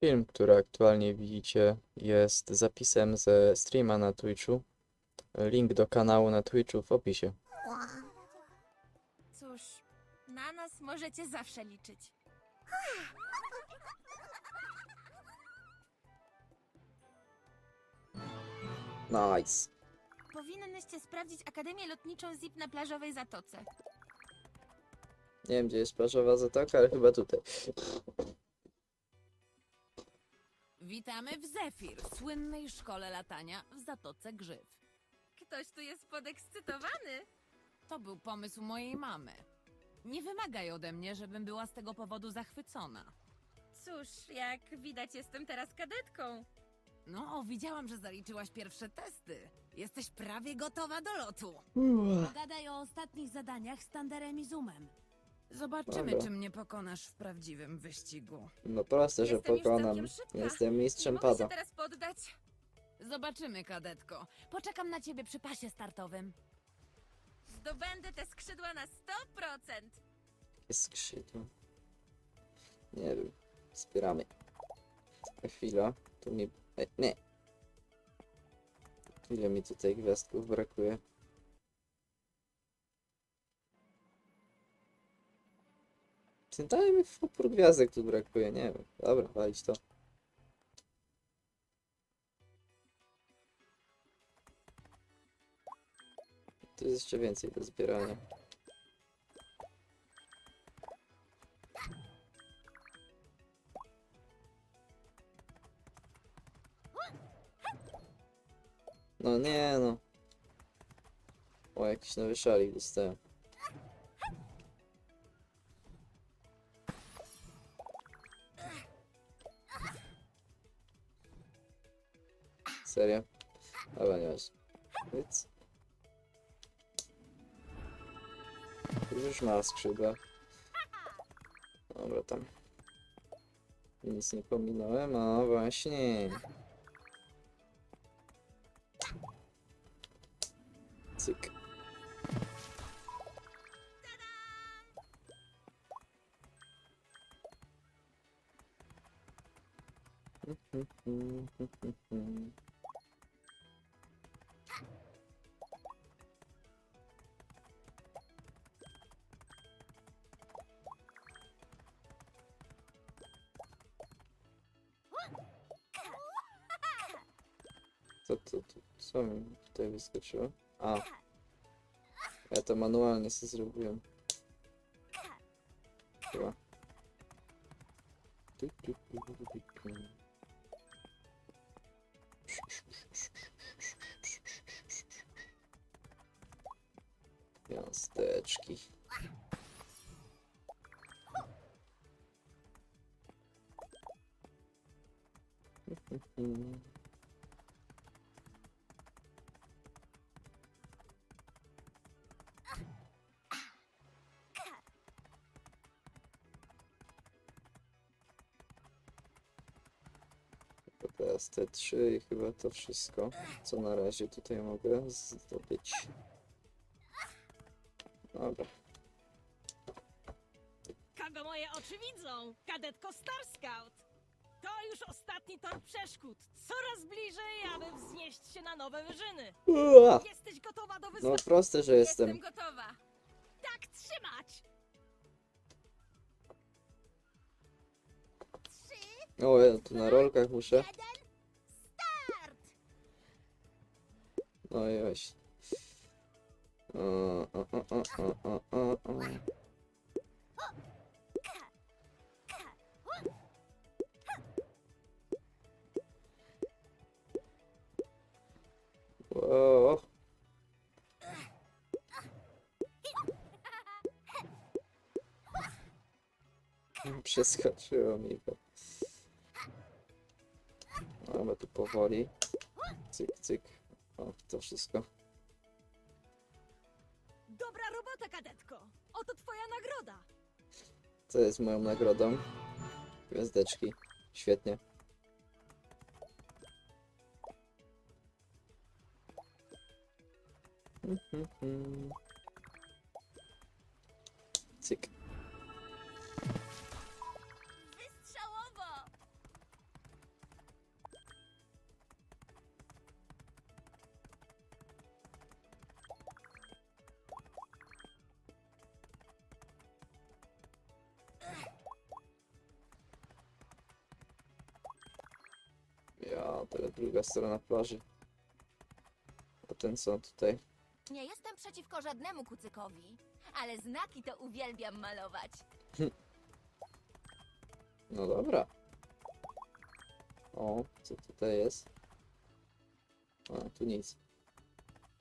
Film, który aktualnie widzicie, jest zapisem ze streama na Twitchu. Link do kanału na Twitchu w opisie. Cóż, na nas możecie zawsze liczyć. Nice. Powinnyście sprawdzić Akademię Lotniczą ZIP na plażowej zatoce. Nie wiem, gdzie jest plażowa zatoka, ale chyba tutaj. Witamy w Zefir, słynnej szkole latania w Zatoce Grzyw. Ktoś tu jest podekscytowany. To był pomysł mojej mamy. Nie wymagaj ode mnie, żebym była z tego powodu zachwycona. Cóż, jak widać, jestem teraz kadetką. No, widziałam, że zaliczyłaś pierwsze testy. Jesteś prawie gotowa do lotu. Pogadaj o ostatnich zadaniach z Tanderem i Zoomem. Zobaczymy, Dobra. czy mnie pokonasz w prawdziwym wyścigu. No proste, że Jestem już pokonam. całkiem szybka. Jestem Nie mistrzem mogę się pada. teraz poddać. Zobaczymy, kadetko. Poczekam na ciebie przy pasie startowym. Zdobędę te skrzydła na 100%. Jest skrzydło. Nie wiem. Wspieramy. Chwila. Tu mi... Ej, nie. Ile mi tutaj gwiazdków brakuje? Daj mi opór gwiazdek tu brakuje, nie wiem. Dobra, walić to. Tu jest jeszcze więcej do zbierania. No nie no. O, jakiś nowy szalik dostałem. Już ma skrzydła. Dobra, tam. Nic nie pominąłem, a właśnie. Cyk. Co to, co mi tutaj wyskoczyło? A. Ja to manualnie sobie te trzy i chyba to wszystko, co na razie tutaj mogę zdobyć. Dobra. Kogo moje oczy widzą? Kadetko Star Scout! To już ostatni tor przeszkód. Coraz bliżej, aby wznieść się na nowe wyżyny. Ua! Jesteś gotowa do No wyzwania? proste, że jestem. Jestem gotowa. Tak trzymać! O, ja tu na rolkach muszę. No i właśnie. Przeskoczyło mi to. Dobra, tu powoli. Cyk, cyk. O, to wszystko. Dobra robota, kadetko! Oto twoja nagroda! Co jest moją nagrodą? Gwiazdeczki. Świetnie. Cyk. Druga strona plaży. A ten co tutaj? Nie jestem przeciwko żadnemu kucykowi, ale znaki to uwielbiam malować. No dobra. O, co tutaj jest? A, tu nic.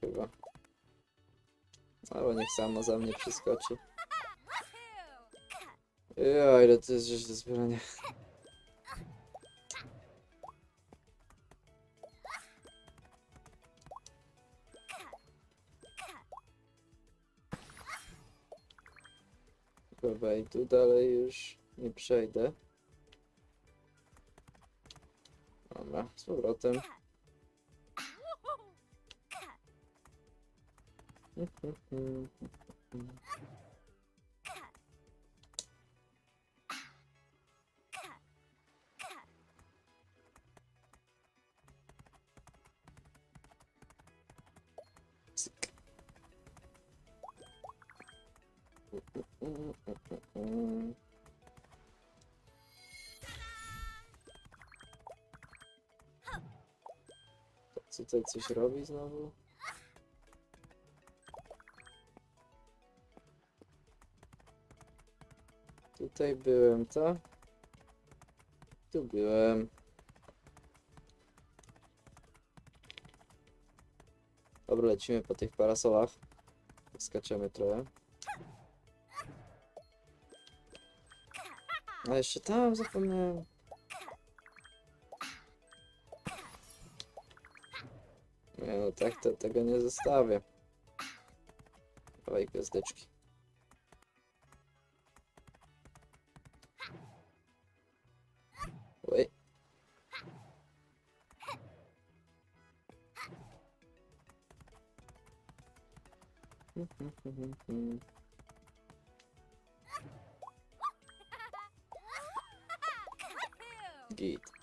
Chyba. Ale niech sama za mnie przeskoczy. Ja, ile to jest rzecz do zbierania. Dobra, i tu dalej już nie przejdę. Dobra, z powrotem. tutaj coś robi znowu? Tutaj byłem, to? Tu byłem. Dobra, lecimy po tych parasolach. Skaczemy trochę. A jeszcze tam zapomniałem. Tak to tego nie zostawię. Dawaj gwiazdeczki. Oj. Git.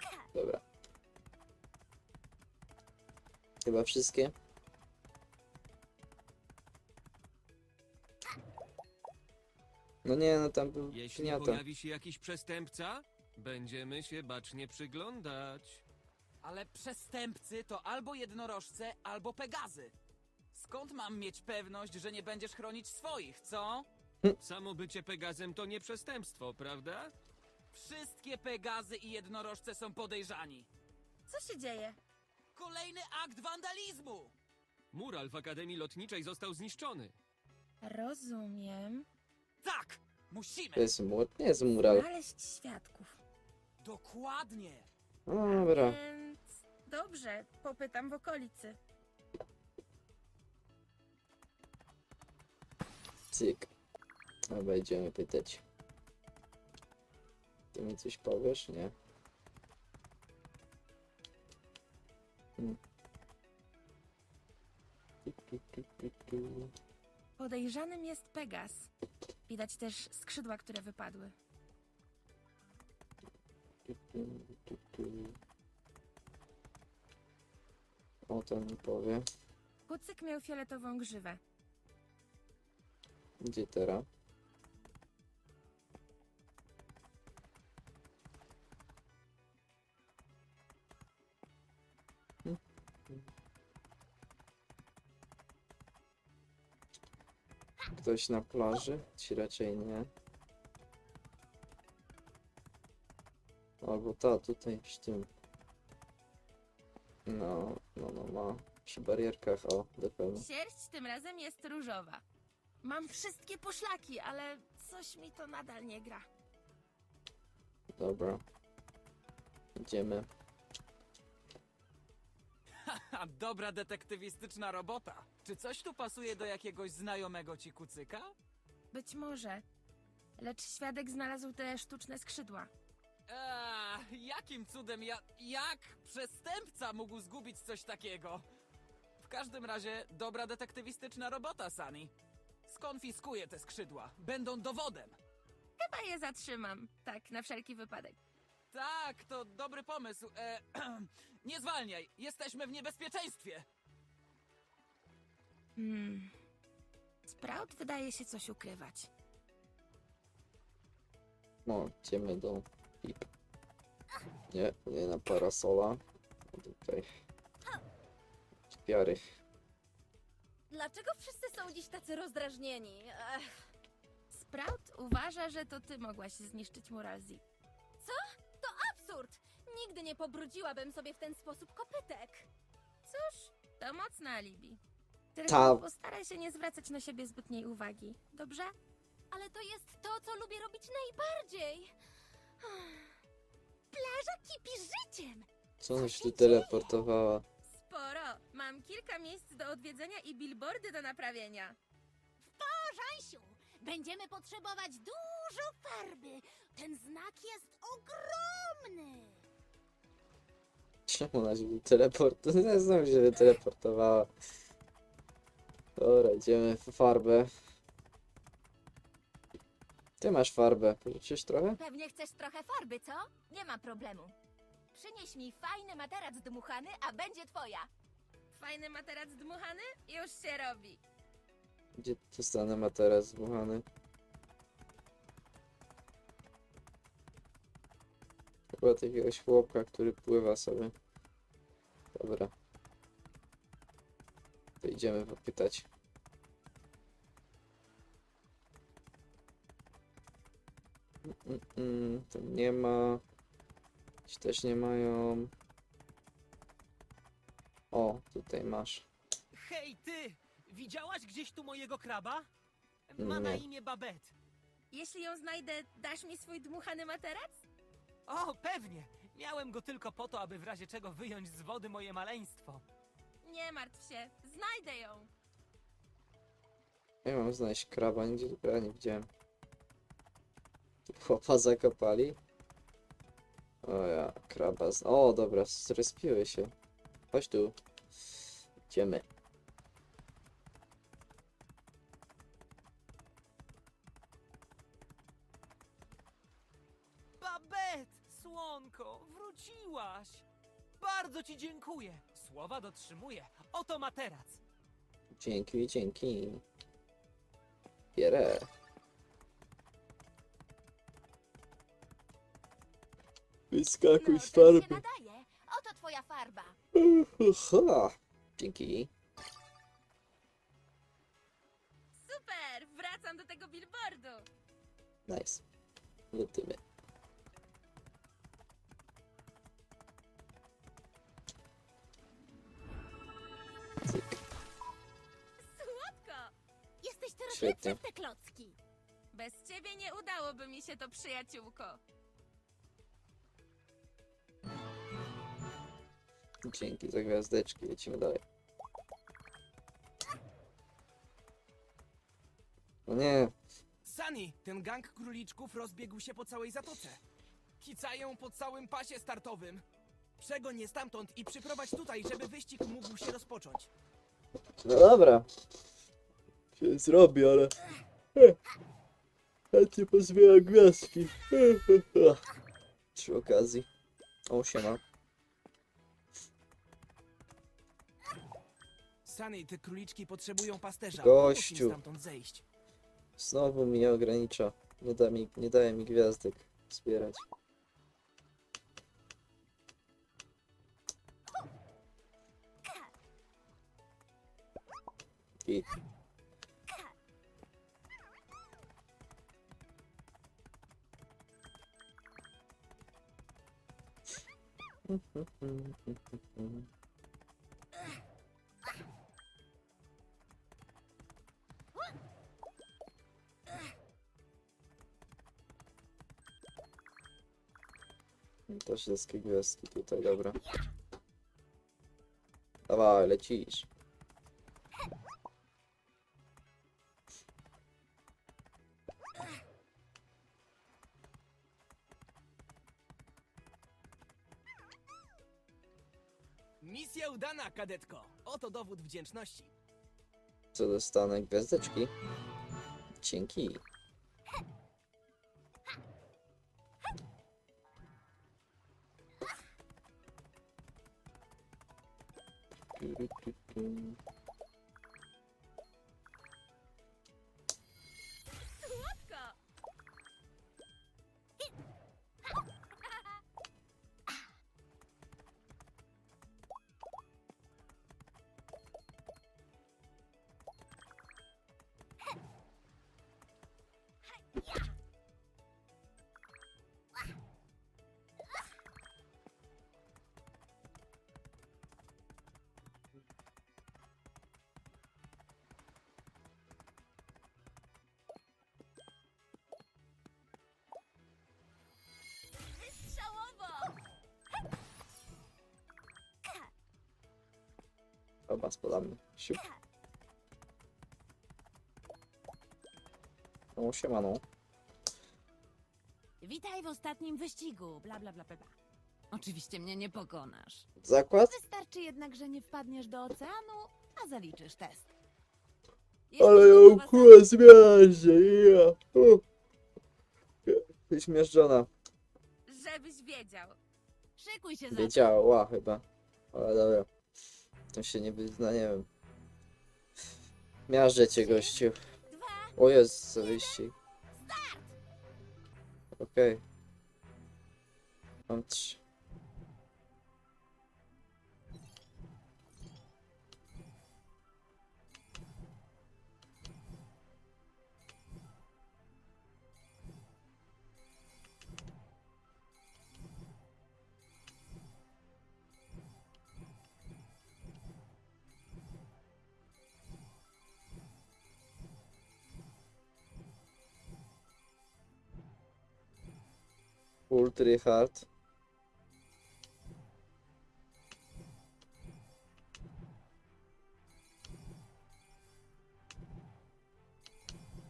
Chyba wszystkie? No nie, no tam był Jeśli piniata. pojawi się jakiś przestępca, będziemy się bacznie przyglądać. Ale przestępcy to albo jednorożce, albo pegazy. Skąd mam mieć pewność, że nie będziesz chronić swoich, co? Samo bycie Pegazem to nie przestępstwo, prawda? Wszystkie pegazy i jednorożce są podejrzani. Co się dzieje? Kolejny akt wandalizmu! Mural w Akademii Lotniczej został zniszczony. Rozumiem. Tak! Musimy! To jest mur? Nie jest mural. Znaleźć świadków. Dokładnie! Dobra. Więc dobrze, popytam w okolicy. Cyk. Idziemy pytać. Ty mi coś powiesz? Nie. Podejrzanym jest Pegas. Widać też skrzydła, które wypadły. O, ten mi powie. Kucyk miał fioletową grzywę. Gdzie teraz? Ktoś na plaży? Ci raczej nie. Albo ta tutaj przy tym. No, no, no ma. Przy barierkach, o, dokładnie. Sierść tym razem jest różowa. Mam wszystkie poszlaki, ale coś mi to nadal nie gra. Dobra. Idziemy. Dobra detektywistyczna robota. Czy coś tu pasuje do jakiegoś znajomego ci kucyka? Być może. Lecz świadek znalazł te sztuczne skrzydła. Eee, jakim cudem ja... Jak przestępca mógł zgubić coś takiego? W każdym razie, dobra detektywistyczna robota, Sunny. Skonfiskuję te skrzydła. Będą dowodem. Chyba je zatrzymam. Tak, na wszelki wypadek. Tak, to dobry pomysł. E, nie zwalniaj, jesteśmy w niebezpieczeństwie. Hmm. Sprout wydaje się coś ukrywać. No, idziemy do pip. Nie, nie na parasola. Tutaj. Piary. Dlaczego wszyscy są dziś tacy rozdrażnieni? Ech, Sprout uważa, że to ty mogłaś zniszczyć mural Zip. Nigdy nie pobrudziłabym sobie w ten sposób kopytek. Cóż, to mocne alibi. Tylko Ta- postaraj się nie zwracać na siebie zbytniej uwagi, dobrze? Ale to jest to, co lubię robić najbardziej. Plaża kipi życiem! Co ona się tu teleportowała? Sporo. Mam kilka miejsc do odwiedzenia i billboardy do naprawienia. Żansiu, będziemy potrzebować dużo farby. Ten znak jest ogromny. Czemu ona się tu teleportowała? Znowu się teleportowała. Dobra, idziemy w farbę. Ty masz farbę. Pożyczysz trochę? Pewnie chcesz trochę farby, co? Nie ma problemu. Przynieś mi fajny materac dmuchany, a będzie twoja. Fajny materac dmuchany? Już się robi. Gdzie dostanę materac zbuchany? Chyba od jakiegoś chłopka, który pływa sobie. Dobra. To idziemy popytać. Mm, mm, mm, tu nie ma. Ci też nie mają. O, tutaj masz. Hej, ty! Widziałaś gdzieś tu mojego kraba? Ma na Nie. imię Babette. Jeśli ją znajdę, dasz mi swój dmuchany materac? O, pewnie! Miałem go tylko po to, aby w razie czego wyjąć z wody moje maleństwo. Nie martw się, znajdę ją. Ja mam znaleźć kraba, nigdzie ja nie widziałem. Chłopa zakopali? O ja, kraba z... O, dobra, zrespiły się. Chodź tu. Idziemy. Bardzo ci dziękuję! Słowa dotrzymuję. Oto materac. Dzięki, dzięki. Bierę. Wyskakuj z się farby. nadaje. Oto twoja farba. Aha. Dzięki. Super, wracam do tego billboardu. Nice. Lecimy. Świetnie. te klocki. Bez ciebie nie udałoby mi się to, przyjaciółko. Dzięki za gwiazdeczki, lecimy dalej. O nie, Sunny, ten gang króliczków rozbiegł się po całej zatoce. Kicają po całym pasie startowym. Przegoń je stamtąd i przyprowadź tutaj, żeby wyścig mógł się rozpocząć. no dobra. Się zrobi, ale... Chętnie pozbieram gwiazdki. Przy okazji. O, siema. Sunny, te króliczki potrzebują pasterza. Gościu. Pomóż im stamtąd zejść. Znowu mnie ogranicza. Nie, da mi, nie daje mi gwiazdek zbierać. I To wszystkie gwiazdki tutaj, dobra. Dawaj, lecisz. Kadetko. Oto dowód wdzięczności. Co dostanę? Gwiazdeczki? Dzięki. Tu. Słodko. Chyba spadamy. Siup. No, siemano. Witaj w ostatnim wyścigu, bla bla bla bla. bla. Oczywiście mnie nie pokonasz. Zakład? Wystarczy jednak, że nie wpadniesz do oceanu, a zaliczysz test. Ale ją gotowa, kurwa zmiażdżę, ja. Zmiażdżona. Żebyś wiedział. Szykuj się za Wiedziała chyba. Ale dobra. To się nie wyzna, nie wiem. Miażdżę cię, gościu. O jest za wyścig. Okej. Mam trzy. Ultra hard.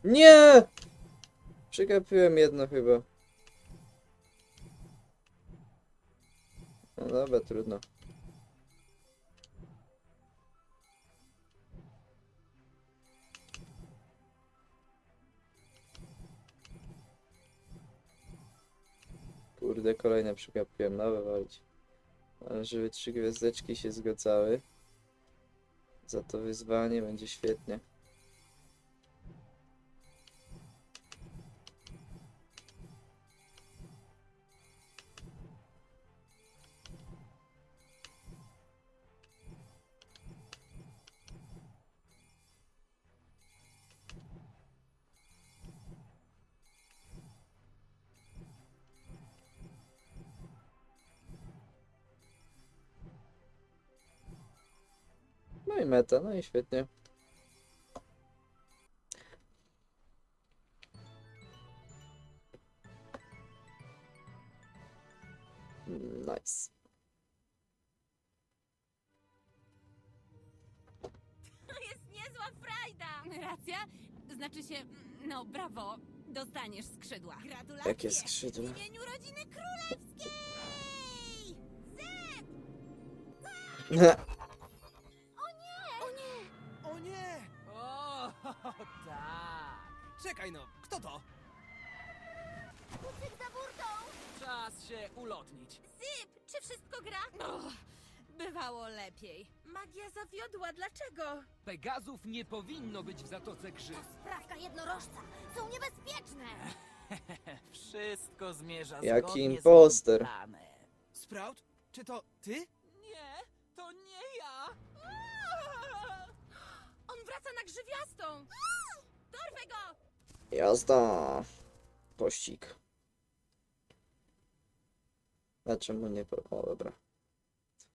Nie! Przegapiłem jedno chyba. No dobra, trudno. Kurde, kolejne przegapiłem, no wywalić. Ale żeby trzy gwiazdeczki się zgadzały. Za to wyzwanie będzie świetnie. Meta, no i świetnie. Nice. To jest niezła frajda! Racja? Znaczy się, no brawo, dostaniesz skrzydła. Gratulacje! Jakie skrzydła. W imieniu rodziny królewskiej! O, tak. Czekaj no, kto to? Kucyk za burtą! Czas się ulotnić. Syp, czy wszystko gra? No, bywało lepiej. Magia zawiodła, dlaczego? Pegazów nie powinno być w Zatoce Krzyż. Sprawka jednorożca! Są niebezpieczne! Wszystko zmierza Jaki zgodnie z imposter. planem. Sprout? Czy to ty? Grzywiastą! Dorwę go! Jazda. Pościg. A czemu nie? O, dobra.